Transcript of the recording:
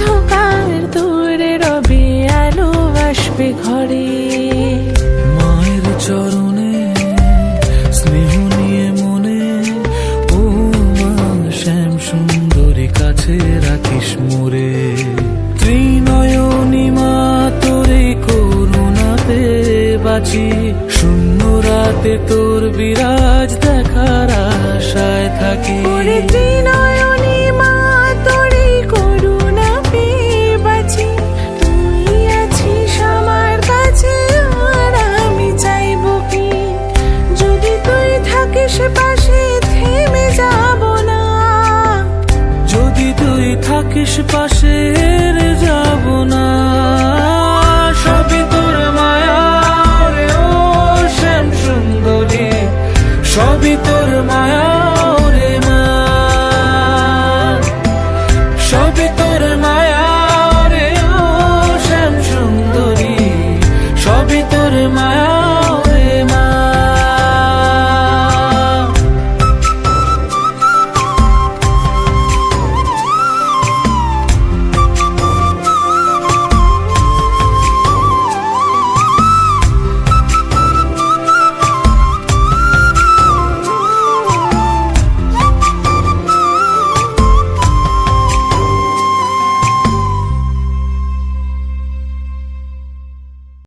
অন্ধকার দূরে রবি আলো আসবে ঘরে। মায়ের চরণে, স্নেহ নিয়ে মনে, ও মা, শ্যাম সুন্দরী কাছে রাখিস মোরে। ত্রিনয়নী মা, তোরে করুণাতে বাঁচি। শূন্য রাতে তোর বিরাজ দেখার আশা পাশে থেমে যাব না। যদি তুই থাকিস পাশে যাব না।